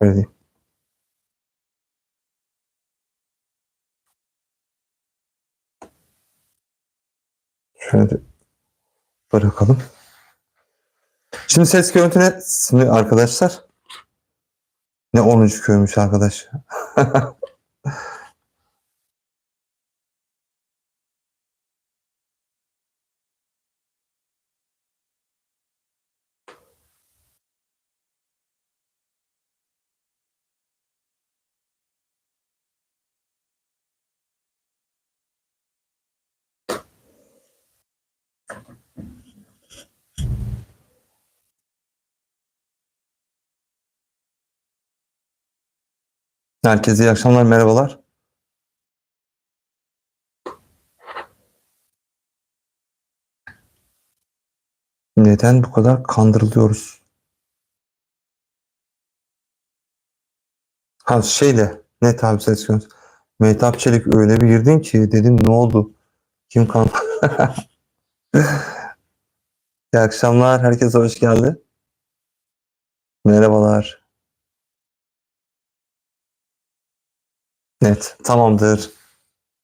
Öyle diyeyim. Şöyle bırakalım. Şimdi ses görüntü ne şimdi arkadaşlar? Ne 10. köymüş arkadaş. Herkese iyi akşamlar, merhabalar. Neden bu kadar kandırılıyoruz? Ha şeyle, net abi ses. Mehtap Çelik öyle bir girdin ki dedim ne oldu? Kim kan? İyi akşamlar, herkese hoş geldi. Merhabalar. Net, tamamdır.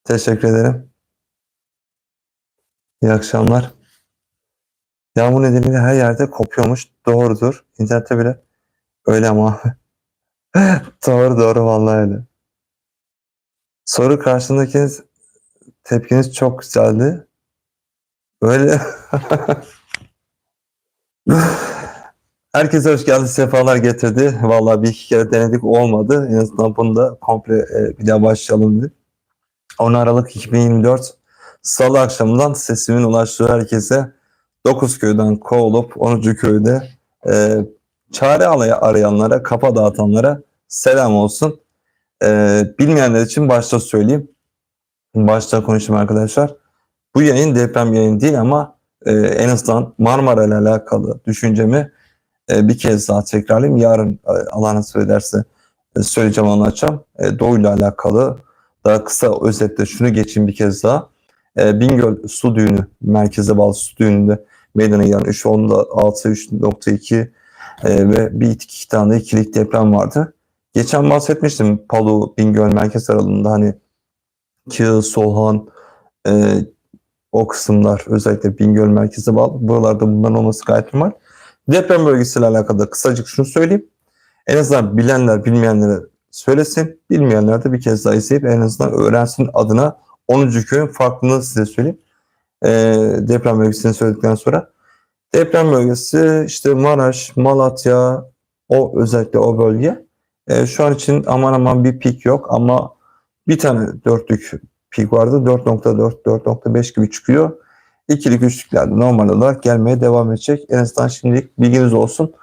Teşekkür ederim. İyi akşamlar. Yağmur nedeniyle her yerde kopuyormuş. Doğrudur. İnternette bile öyle ama. doğru doğru vallahi öyle. Soru karşındakiniz tepkiniz çok güzeldi. Öyle. Herkese hoş geldiniz. Sefalar getirdi. Vallahi bir iki kere denedik olmadı. En azından bunu da komple e, bir daha başlayalım dedik. 10 Aralık 2024 Salı akşamından sesimin ulaştığı herkese 9 köyden kovulup 10. köyde e, çare alaya arayanlara, kafa dağıtanlara selam olsun. E, bilmeyenler için başta söyleyeyim. Başta konuşayım arkadaşlar. Bu yayın deprem yayın değil ama e, en azından Marmara ile alakalı düşüncemi bir kez daha tekrarlayayım. Yarın e, Allah nasip ederse e, söyleyeceğim anlatacağım. E, Doğu ile alakalı daha kısa özetle şunu geçeyim bir kez daha. E, Bingöl su düğünü, merkeze bağlı su düğününde meydana gelen 3.6, 3.2 e, ve bir iki, tane ikilik deprem vardı. Geçen bahsetmiştim Palu, Bingöl merkez aralığında hani Kığ, Solhan, e, o kısımlar özellikle Bingöl merkeze bağlı. Buralarda bunların olması gayet normal. Deprem bölgesiyle alakalı kısacık şunu söyleyeyim. En azından bilenler bilmeyenlere söylesin. Bilmeyenler de bir kez daha izleyip en azından öğrensin adına 10. köyün farklılığını size söyleyeyim. Ee, deprem bölgesini söyledikten sonra. Deprem bölgesi işte Maraş, Malatya, o özellikle o bölge. Ee, şu an için aman aman bir pik yok ama bir tane dörtlük pik vardı. 4.4, 4.5 gibi çıkıyor. İkilik üçlüklerde normal olarak gelmeye devam edecek. En azından şimdilik bilginiz olsun.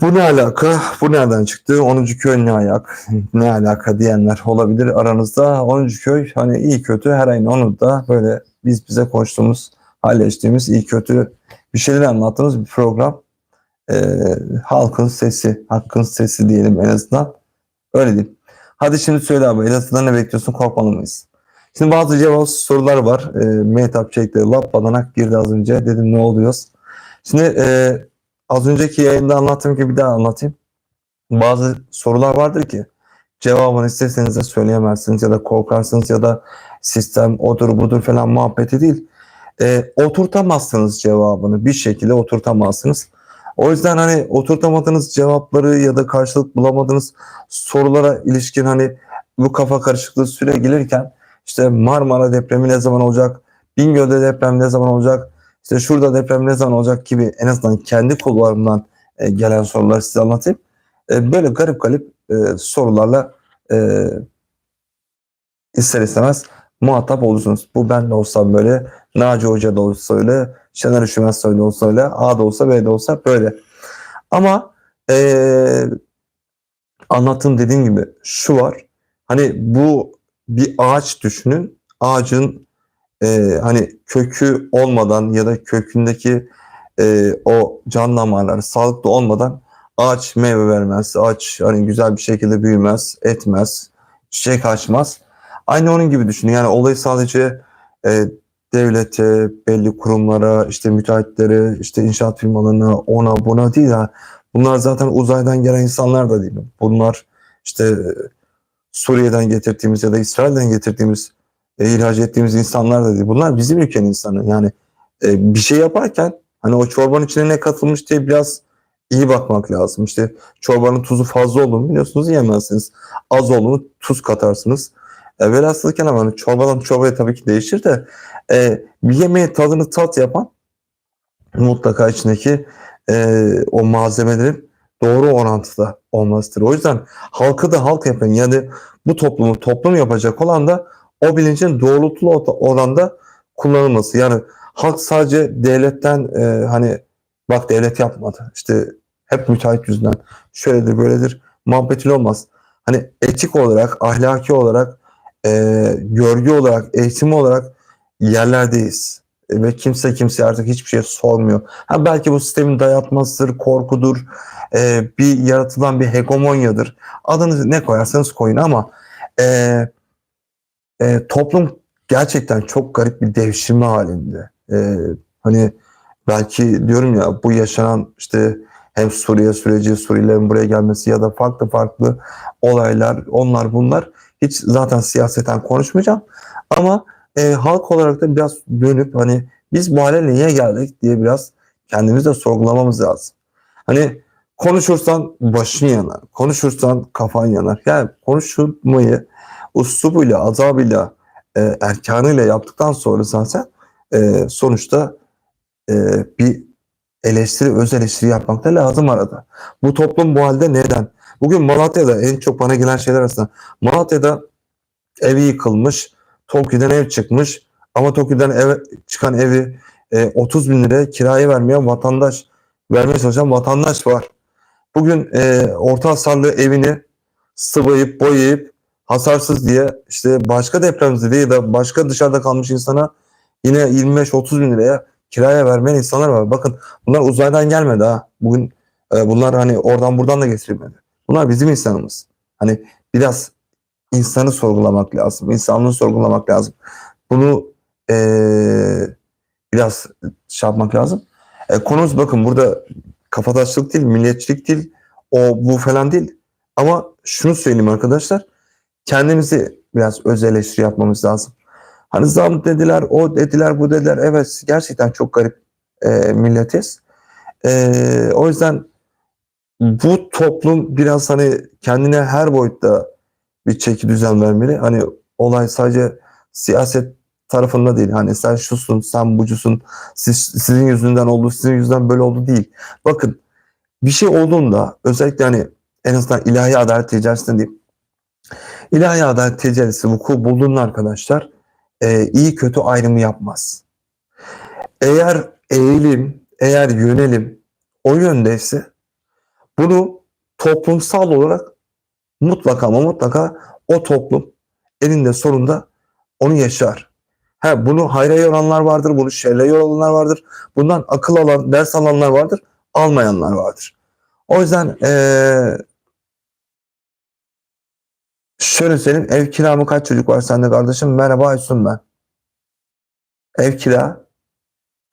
Bu ne alaka? Bu nereden çıktı? 10. köy ne ayak? Ne alaka diyenler olabilir aranızda. 10. köy hani iyi kötü her ayın onu da böyle biz bize konuştuğumuz, halleştiğimiz iyi kötü bir şeyler anlattığımız bir program. Ee, halkın sesi, hakkın sesi diyelim en azından. Öyle diyeyim. Hadi şimdi söyle abi Elazığ'dan ne bekliyorsun korkmalı mıyız? Şimdi bazı cevap sorular var. E, Mehtap çekti. Lap badanak girdi az önce. Dedim ne oluyoruz? Şimdi e, az önceki yayında anlattığım gibi bir daha anlatayım. Bazı sorular vardır ki cevabını isteseniz de söyleyemezsiniz ya da korkarsınız ya da sistem odur budur falan muhabbeti değil. E, oturtamazsınız cevabını. Bir şekilde oturtamazsınız. O yüzden hani oturtamadığınız cevapları ya da karşılık bulamadığınız sorulara ilişkin hani bu kafa karışıklığı süre gelirken işte Marmara depremi ne zaman olacak? Bingöl'de deprem ne zaman olacak? İşte şurada deprem ne zaman olacak gibi en azından kendi kulvarımdan e, gelen soruları size anlatayım. E, böyle garip garip e, sorularla e, ister istemez muhatap olursunuz. Bu ben de olsam böyle, Naci Hoca da olsa öyle, Şener Üşümez de olsa öyle, A da olsa B de olsa böyle. Ama e, anlattığım dediğim gibi şu var. Hani bu bir ağaç düşünün. Ağacın e, hani kökü olmadan ya da kökündeki e, o can damarları sağlıklı olmadan ağaç meyve vermez. Ağaç hani güzel bir şekilde büyümez, etmez, çiçek açmaz. Aynı onun gibi düşünün. Yani olayı sadece e, devlete, belli kurumlara, işte müteahhitlere, işte inşaat firmalarına, ona buna değil. Yani Bunlar zaten uzaydan gelen insanlar da değil. Bunlar işte Suriye'den getirdiğimiz ya da İsrail'den getirdiğimiz, e, ihraç ettiğimiz insanlar da değil. Bunlar bizim ülkenin insanı. Yani e, bir şey yaparken hani o çorbanın içine ne katılmış diye biraz iyi bakmak lazım. İşte çorbanın tuzu fazla olduğunu biliyorsunuz yemezsiniz. Az olduğunu tuz katarsınız. E, velhasıl kelam hani çorbadan çorbaya tabii ki değişir de e, bir yemeğin tadını tat yapan mutlaka içindeki e, o malzemelerin doğru orantıda olmasıdır. O yüzden halkı da halk yapan yani bu toplumu toplum yapacak olan da o bilincin doğrultulu oranda kullanılması. Yani halk sadece devletten e, hani bak devlet yapmadı işte hep müteahhit yüzünden şöyledir böyledir muhabbetiyle olmaz. Hani etik olarak, ahlaki olarak, e, görgü olarak, eğitim olarak yerlerdeyiz. E, ve kimse kimse artık hiçbir şey sormuyor. Ha belki bu sistemin dayatmasıdır, korkudur, e, bir yaratılan bir hegemonyadır. Adını ne koyarsanız koyun ama e, e, toplum gerçekten çok garip bir devşirme halinde. E, hani belki diyorum ya bu yaşanan işte hem Suriye süreci, Suriyelilerin buraya gelmesi ya da farklı farklı olaylar, onlar bunlar hiç zaten siyaseten konuşmayacağım. Ama e, halk olarak da biraz dönüp hani biz bu hale niye geldik diye biraz kendimizi de sorgulamamız lazım. Hani konuşursan başın yanar, konuşursan kafan yanar. Yani konuşmayı uslubuyla, azabıyla, e, erkanıyla yaptıktan sonra zaten e, sonuçta e, bir eleştiri, öz eleştiri yapmak da lazım arada. Bu toplum bu halde neden? Bugün Malatya'da en çok bana gelen şeyler arasında Malatya'da evi yıkılmış, Tokyo'dan ev çıkmış ama Tokyo'dan ev, çıkan evi e, 30 bin liraya kiraya vermeyen vatandaş, vermeye çalışan vatandaş var. Bugün e, orta hasarlı evini sıvayıp boyayıp hasarsız diye işte başka depremzede ya da başka dışarıda kalmış insana yine 25-30 bin liraya kiraya vermeyen insanlar var. Bakın bunlar uzaydan gelmedi ha. Bugün e, bunlar hani oradan buradan da getirilmedi. Bunlar bizim insanımız. Hani biraz insanı sorgulamak lazım. İnsanlığı sorgulamak lazım. Bunu e, biraz şey yapmak lazım. E, konumuz bakın burada kafadaşlık değil, milliyetçilik değil, o bu falan değil. Ama şunu söyleyeyim arkadaşlar. Kendimizi biraz öz eleştiri yapmamız lazım. Hani zam dediler, o dediler, bu dediler. Evet gerçekten çok garip e, milletiz. E, o yüzden bu toplum biraz hani kendine her boyutta bir çeki düzen vermeli. Hani olay sadece siyaset tarafında değil. Hani sen şusun, sen bucusun, siz, sizin yüzünden oldu, sizin yüzünden böyle oldu değil. Bakın bir şey olduğunda özellikle hani en azından ilahi adalet ticaretinde değil. İlahi adalet ticareti vuku bulduğunda arkadaşlar e, iyi kötü ayrımı yapmaz. Eğer eğilim, eğer yönelim o yöndeyse bunu toplumsal olarak mutlaka ama mutlaka o toplum elinde sonunda onu yaşar. Ha, bunu hayra yoranlar vardır, bunu şerre yoranlar vardır. Bundan akıl alan, ders alanlar vardır, almayanlar vardır. O yüzden ee, şöyle söyleyeyim, ev kiramı kaç çocuk var sende kardeşim? Merhaba Aysun ben. Ev kira,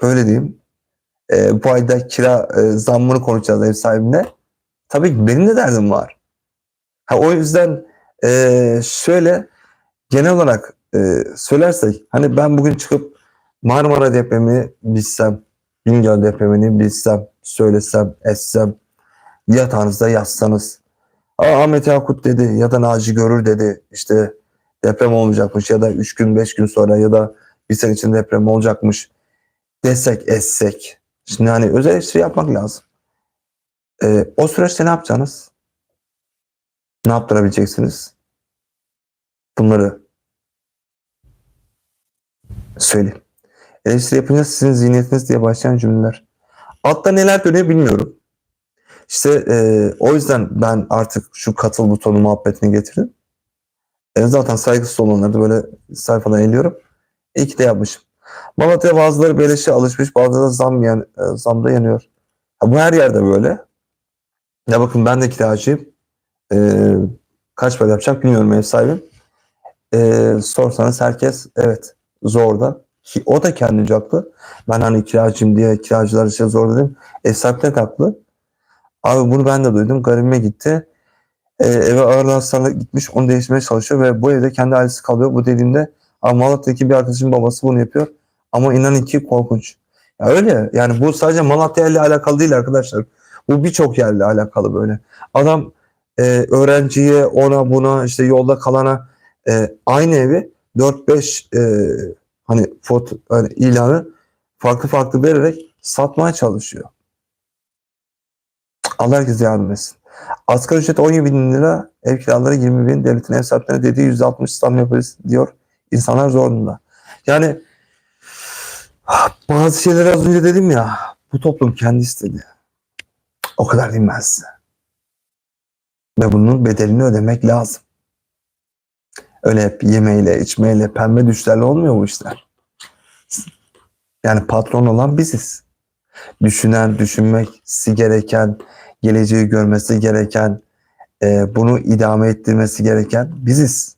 öyle diyeyim. E, bu ayda kira e, zammını konuşacağız ev sahibine. Tabii ki benim de derdim var. Ha, o yüzden e, şöyle genel olarak e, söylersek hani ben bugün çıkıp Marmara depremini bilsem, Bingöl depremini bilsem, söylesem, etsem, yatağınızda yatsanız. Aa, Ahmet Yakut dedi ya da Naci Görür dedi işte deprem olmayacakmış ya da 3 gün 5 gün sonra ya da bir sene için deprem olacakmış desek etsek. Şimdi hani özel eleştiri yapmak lazım. Ee, o süreçte ne yapacaksınız? Ne yaptırabileceksiniz? Bunları söyleyeyim. Eleştiri yapınca sizin zihniyetiniz diye başlayan cümleler. Altta neler dönüyor bilmiyorum. İşte e, o yüzden ben artık şu katıl butonu muhabbetini getirdim. E, zaten saygısız olanları da böyle sayfadan eliyorum. İyi ki de yapmışım. Malatya bazıları beleşe alışmış, bazıları zam, yan, e, zamda yanıyor. Ha, bu her yerde böyle. Ya bakın ben de kiracıyım. Ee, kaç para yapacak bilmiyorum ev sahibim. Ee, sorsanız herkes evet zorda. Ki o da kendince haklı. Ben hani kiracıyım diye kiracılar için zor dedim. Ev sahibi de haklı. Abi bunu ben de duydum. Garibime gitti. Ee, eve ağır hastalık gitmiş. Onu değiştirmeye çalışıyor ve bu evde kendi ailesi kalıyor. Bu dediğimde "Aa, Malatya'daki bir arkadaşımın babası bunu yapıyor. Ama inanın ki korkunç. Ya öyle yani bu sadece Malatya ile alakalı değil arkadaşlar. Bu birçok yerle alakalı böyle. Adam e, öğrenciye ona buna işte yolda kalana e, aynı evi 4-5 e, hani foto hani ilanı farklı farklı vererek satmaya çalışıyor. Allah herkese yardım etsin. Asgari ücret 17 bin lira, ev kiraları 20 bin, devletin ev sahiplerine dediği %60 zam yaparız diyor. İnsanlar zor durumda. Yani bazı şeyleri az önce dedim ya, bu toplum kendi istedi. O kadar değil ben size. Ve bunun bedelini ödemek lazım. Öyle hep yemeyle, içmeyle, pembe düşlerle olmuyor bu işler. Yani patron olan biziz. Düşünen, düşünmesi gereken, geleceği görmesi gereken, e, bunu idame ettirmesi gereken biziz.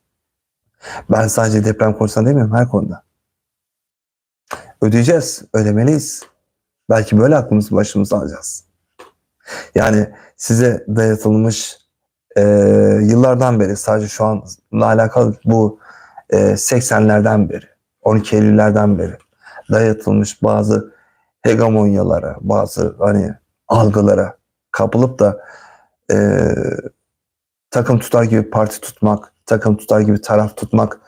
Ben sadece deprem konusunda demiyorum her konuda. Ödeyeceğiz, ödemeliyiz. Belki böyle aklımızı başımıza alacağız. Yani size dayatılmış e, yıllardan beri sadece şu anla alakalı bu e, 80'lerden beri, 12 Eylül'lerden beri dayatılmış bazı hegemonyalara, bazı hani algılara kapılıp da e, takım tutar gibi parti tutmak, takım tutar gibi taraf tutmak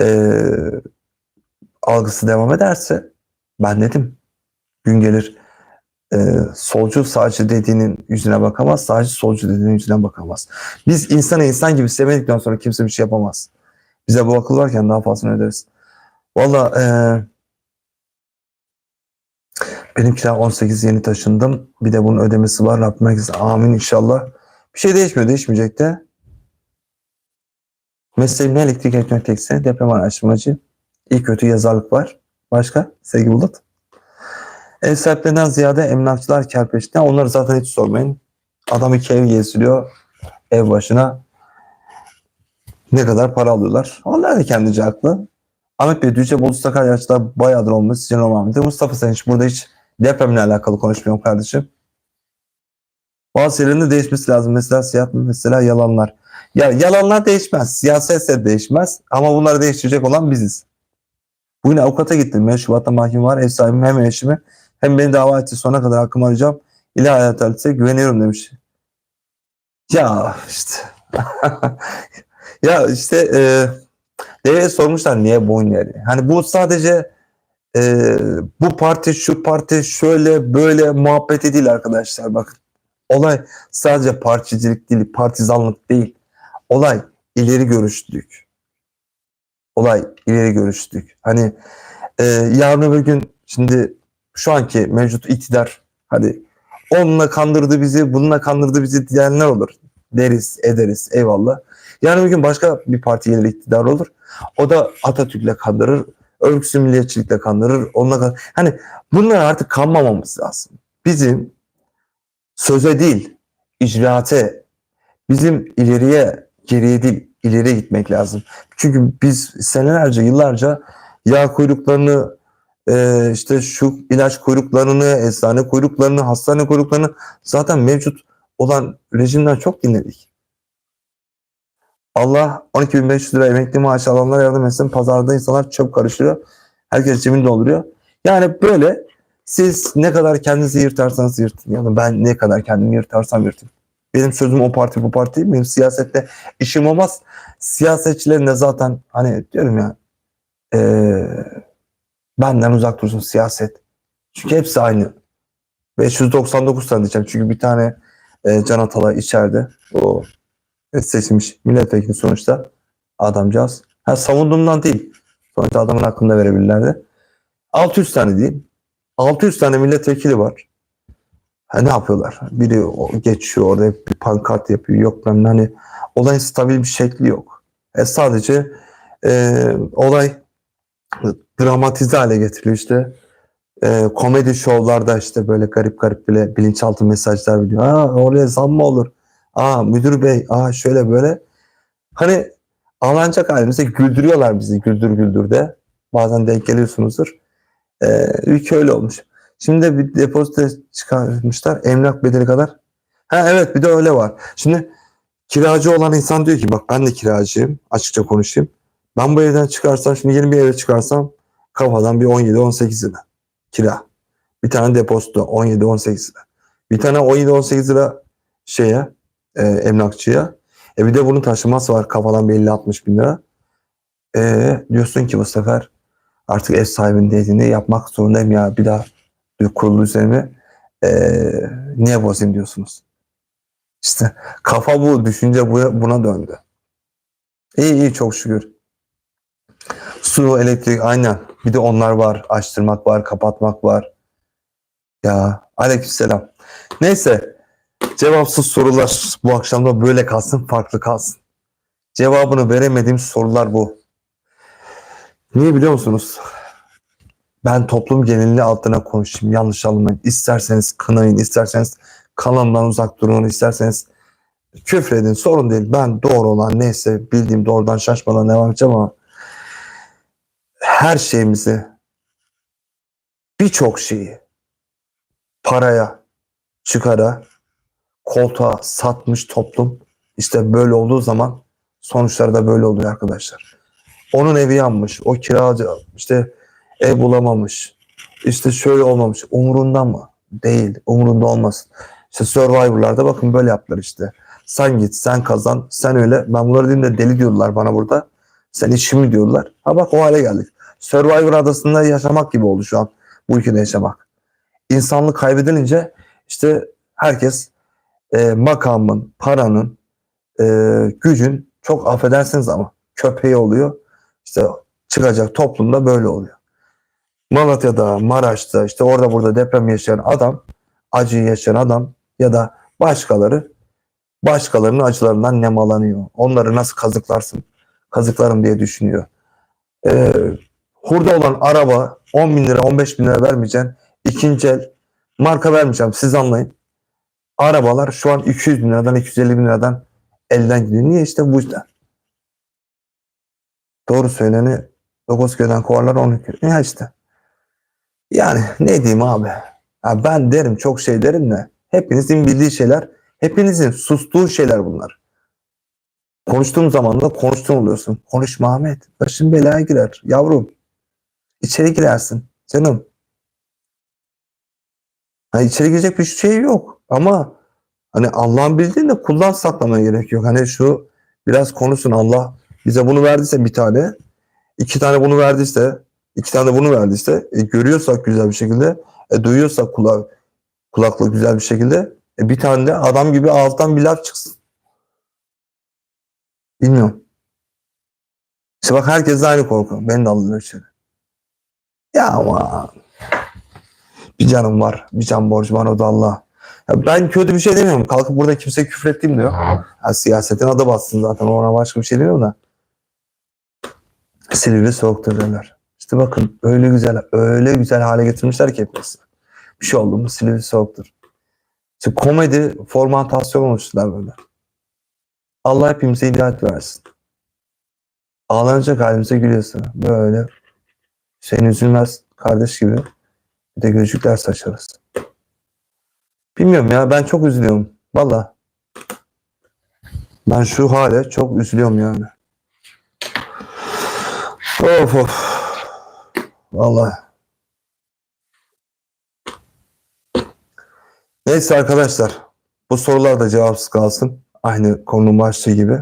e, algısı devam ederse ben dedim gün gelir e, solcu sağcı dediğinin yüzüne bakamaz, sağcı solcu dediğinin yüzüne bakamaz. Biz insanı insan gibi sevmedikten sonra kimse bir şey yapamaz. Bize bu akıl varken daha fazla öderiz. Valla e, benim kira 18 yeni taşındım. Bir de bunun ödemesi var. Rabbim herkese amin inşallah. Bir şey değişmiyor. Değişmeyecek de. Mesleğim ne elektrik elektronik tekstil, deprem araştırmacı. İyi kötü yazarlık var. Başka? Sevgi Bulut. Ev sahiplerinden ziyade emlakçılar peşinde. Onları zaten hiç sormayın. Adam iki ev gezdiriyor. Ev başına ne kadar para alıyorlar. Onlar da kendince haklı. Ahmet Bey Düzce Bolu Sakaryaç'ta bayağıdır olmuş. Sizce normal midir? Mustafa sen hiç burada hiç depremle alakalı konuşmuyorum kardeşim. Bazı şeylerin de değişmesi lazım. Mesela siyah, mesela yalanlar. Ya yalanlar değişmez. Siyaset de değişmez. Ama bunları değiştirecek olan biziz. Bugün avukata gittim. Ben Şubat'ta mahkeme var. Ev sahibim hem eşimi hem beni dava etti. Sonuna kadar hakkımı arayacağım. İlahi hayat adaletine güveniyorum demiş. Ya işte. ya işte e, deveye sormuşlar niye boyun eğri? Hani bu sadece e, bu parti şu parti şöyle böyle muhabbeti değil arkadaşlar bakın. Olay sadece particilik değil, partizanlık değil. Olay ileri görüşlülük. Olay ileri görüşlülük. Hani e, yarın öbür gün şimdi şu anki mevcut iktidar hadi onunla kandırdı bizi, bununla kandırdı bizi diyenler olur. Deriz, ederiz, eyvallah. Yarın bir gün başka bir parti gelir iktidar olur. O da Atatürk'le kandırır, örgütsüz milliyetçilikle kandırır. Onunla kan- hani bunlara artık kanmamamız lazım. Bizim söze değil, icraate, bizim ileriye, geriye değil, ileriye gitmek lazım. Çünkü biz senelerce, yıllarca yağ kuyruklarını, e, işte şu ilaç kuyruklarını, eczane kuyruklarını, hastane kuyruklarını zaten mevcut olan rejimden çok dinledik. Allah 12.500 lira emekli maaşı alanlara yardım etsin. Pazarda insanlar çöp karıştırıyor. Herkes cebini dolduruyor. Yani böyle siz ne kadar kendinizi yırtarsanız yırtın. Yani ben ne kadar kendimi yırtarsam yırtın. Benim sözüm o parti bu parti. Benim siyasette işim olmaz. Siyasetçilerin de zaten hani diyorum ya eee, benden uzak dursun siyaset. Çünkü hepsi aynı. 599 tane diyeceğim. Çünkü bir tane e, Can Atalay içeride. O seçilmiş milletvekili sonuçta adamcağız. Ha, savunduğumdan değil. Sonuçta adamın hakkında verebilirlerdi. 600 tane diyeyim. 600 tane milletvekili var. Ha, ne yapıyorlar? Biri geçiyor orada hep bir pankart yapıyor. Yok ben hani olayın stabil bir şekli yok. E, sadece e, olay dramatize hale getiriliyor işte. E, komedi şovlarda işte böyle garip garip bile bilinçaltı mesajlar veriyor. Ha oraya zam mı olur? Aa müdür bey, aa şöyle böyle. Hani ağlanacak halimize güldürüyorlar bizi güldür güldür de. Bazen denk geliyorsunuzdur. Ee, ülke öyle olmuş. Şimdi de bir depozito çıkarmışlar emlak bedeli kadar. Ha evet bir de öyle var. Şimdi kiracı olan insan diyor ki bak ben de kiracıyım açıkça konuşayım. Ben bu evden çıkarsam şimdi yeni bir eve çıkarsam kafadan bir 17-18 lira kira. Bir tane depozito 17-18 lira. Bir tane 17-18 lira şeye e, emlakçıya. E bir de bunun taşıması var kafadan bir 50-60 bin lira. E, diyorsun ki bu sefer artık ev sahibinin dediğini yapmak zorundayım ya bir daha kurulu üzerine e, niye bozayım diyorsunuz. İşte kafa bu, düşünce bu, buna döndü. İyi iyi çok şükür. Su, elektrik aynen. Bir de onlar var. Açtırmak var, kapatmak var. Ya aleykümselam. Neyse cevapsız sorular bu akşam da böyle kalsın, farklı kalsın. Cevabını veremediğim sorular bu. Niye biliyor musunuz? Ben toplum genelini altına konuşayım. Yanlış anlamayın. İsterseniz kınayın, isterseniz kanalımdan uzak durun, isterseniz küfredin. Sorun değil. Ben doğru olan neyse bildiğim doğrudan şaşmadan devam edeceğim ama her şeyimizi birçok şeyi paraya, çıkara, koltuğa satmış toplum işte böyle olduğu zaman sonuçları da böyle oluyor arkadaşlar. Onun evi yanmış, o kiracı işte ev bulamamış, işte şöyle olmamış. Umurunda mı? Değil, umurunda olmasın. İşte Survivor'larda bakın böyle yaptılar işte. Sen git, sen kazan, sen öyle. Ben bunları dediğimde deli diyorlar bana burada. Sen işi mi diyorlar. Ha bak o hale geldik. Survivor adasında yaşamak gibi oldu şu an. Bu ülkede yaşamak. İnsanlık kaybedilince işte herkes e, makamın, paranın, e, gücün çok affedersiniz ama köpeği oluyor. İşte çıkacak toplumda böyle oluyor. Malatya'da, Maraş'ta işte orada burada deprem yaşayan adam, acıyı yaşayan adam ya da başkaları başkalarının acılarından nemalanıyor. Onları nasıl kazıklarsın? Kazıklarım diye düşünüyor. Ee, hurda olan araba 10 bin lira 15 bin lira vermeyeceksin. İkinci el marka vermeyeceğim siz anlayın. Arabalar şu an 200 bin liradan 250 bin liradan elden gidiyor. Niye işte bu yüzden. Doğru söyleni Dokuzköy'den kovarlar 12. Ya işte. Yani ne diyeyim abi. Ya ben derim çok şey derim de hepinizin bildiği şeyler hepinizin sustuğu şeyler bunlar. Konuştuğum zaman da konuştun oluyorsun. Konuşma Ahmet. Başın belaya girer. Yavrum. İçeri girersin. Canım. Hani içeri girecek bir şey yok. Ama hani Allah'ın bildiğinde kullan saklamaya gerek yok. Hani şu biraz konuşsun Allah bize bunu verdiyse bir tane, iki tane bunu verdiyse, iki tane de bunu verdiyse, e, görüyorsak güzel bir şekilde, e, duyuyorsak kula kulakla güzel bir şekilde, e, bir tane de adam gibi ağızdan bir laf çıksın. Bilmiyorum. İşte bak herkes de aynı korku. Ben de alınıyor içeri. Ya ama bir canım var. Bir can borcu var o da Allah. Ya ben kötü bir şey demiyorum. Kalkıp burada kimse küfür ettiğim diyor. Ya siyasetin adı bassın zaten. Ona başka bir şey demiyorum da. Silivri soğuktur derler. İşte bakın öyle güzel, öyle güzel hale getirmişler ki hepimizi. Bir şey oldu mu Silivri soğuktur. İşte komedi formatasyon olmuşlar böyle. Allah hepimize hidayet versin. Ağlanacak halimize gülüyorsun. Böyle. Senin üzülmez kardeş gibi. Bir de gülücükler saçarız. Bilmiyorum ya ben çok üzülüyorum. Valla. Ben şu hale çok üzülüyorum yani. Of of. Valla. Neyse arkadaşlar. Bu sorular da cevapsız kalsın. Aynı konunun başlığı gibi.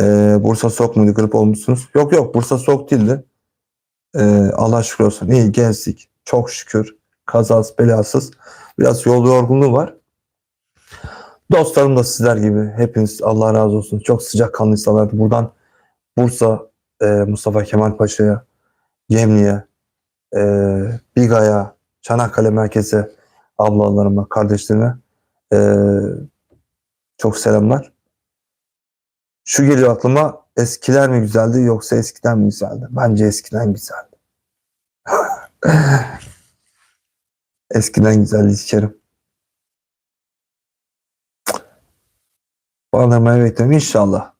Ee, Bursa sok muydu? Grip olmuşsunuz. Yok yok Bursa sok değildi. Ee, Allah şükür olsun. İyi gezdik. Çok şükür. Kazasız belasız. Biraz yol yorgunluğu var. Dostlarım da sizler gibi. Hepiniz Allah razı olsun. Çok sıcak kanlı insanlardı. Buradan Bursa e, Mustafa Kemal Paşa'ya, Gemli'ye, e, Biga'ya, Çanakkale merkeze, ablalarıma, kardeşlerime e, çok selamlar. Şu geliyor aklıma eskiler mi güzeldi yoksa eskiden mi güzeldi? Bence eskiden güzeldi. eskiden güzeldi İlker'im. Bağlamayı bekliyorum inşallah.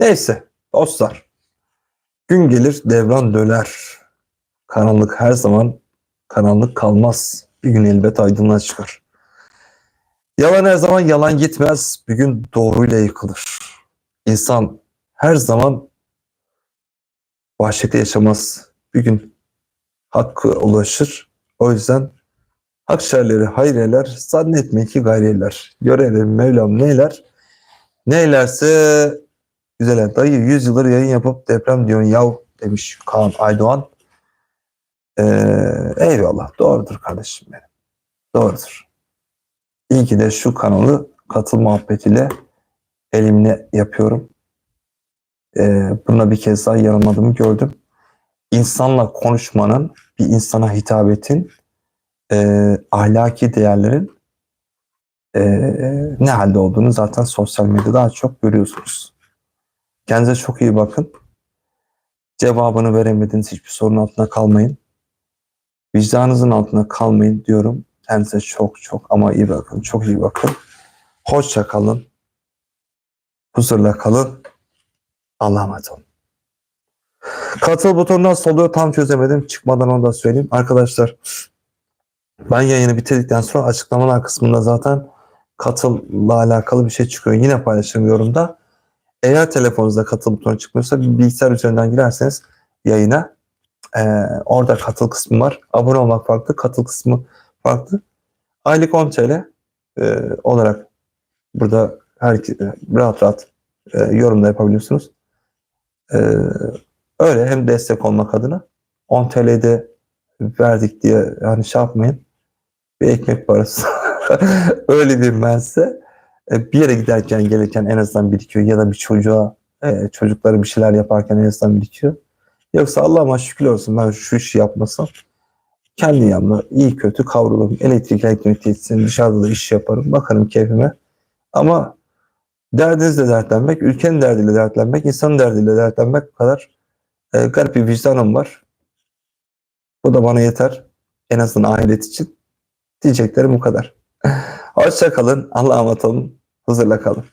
Neyse dostlar. Gün gelir devran döner. Karanlık her zaman karanlık kalmaz. Bir gün elbet aydınlığa çıkar. Yalan her zaman yalan gitmez. Bir gün doğruyla yıkılır. İnsan her zaman vahşete yaşamaz. Bir gün hakkı ulaşır. O yüzden hak şerleri hayreler, zannetmeyin ki gayreler. Görelim Mevlam neyler? Neylerse güzel. Dayı 100 yıldır yayın yapıp deprem diyorsun yav demiş Kaan Aydoğan. Ee, eyvallah doğrudur kardeşim benim. Doğrudur. İyi ki de şu kanalı katıl muhabbetiyle elimle yapıyorum. Ee, buna bir kez daha yanılmadığımı gördüm. İnsanla konuşmanın, bir insana hitabetin, e, ahlaki değerlerin e, ne halde olduğunu zaten sosyal medyada daha çok görüyorsunuz. Kendinize çok iyi bakın. Cevabını veremediğiniz hiçbir sorun altında kalmayın. Vicdanınızın altında kalmayın diyorum. Kendinize çok çok ama iyi bakın. Çok iyi bakın. Hoşça kalın. Huzurla kalın. Allah'a emanet olun. Katıl butonu nasıl oluyor tam çözemedim. Çıkmadan onu da söyleyeyim. Arkadaşlar ben yayını bitirdikten sonra açıklamalar kısmında zaten katılla alakalı bir şey çıkıyor. Yine paylaşırım yorumda. Eğer telefonunuzda katıl butonu çıkmıyorsa bilgisayar üzerinden girerseniz yayına e, orada katıl kısmı var. Abone olmak farklı, katıl kısmı farklı. Aylık 10 TL e, olarak burada her, rahat rahat e, yorumda yapabiliyorsunuz. E, öyle hem destek olmak adına 10 TL'de verdik diye hani şey yapmayın. Bir ekmek parası. öyle bir bense e, bir yere giderken gelirken en azından birikiyor ya da bir çocuğa e, çocuklara bir şeyler yaparken en azından birikiyor. Yoksa Allah'ıma şükür olsun ben şu işi yapmasam kendi yanımda iyi kötü kavrulurum. Elektrik elektronik tesisinin dışarıda da iş yaparım. Bakarım keyfime. Ama derdinizle dertlenmek, ülkenin derdiyle dertlenmek, insanın derdiyle dertlenmek kadar e, garip bir vicdanım var. Bu da bana yeter. En azından ahiret için. Diyeceklerim bu kadar. Hoşça kalın. Allah'a emanet olun. Huzurla kalın.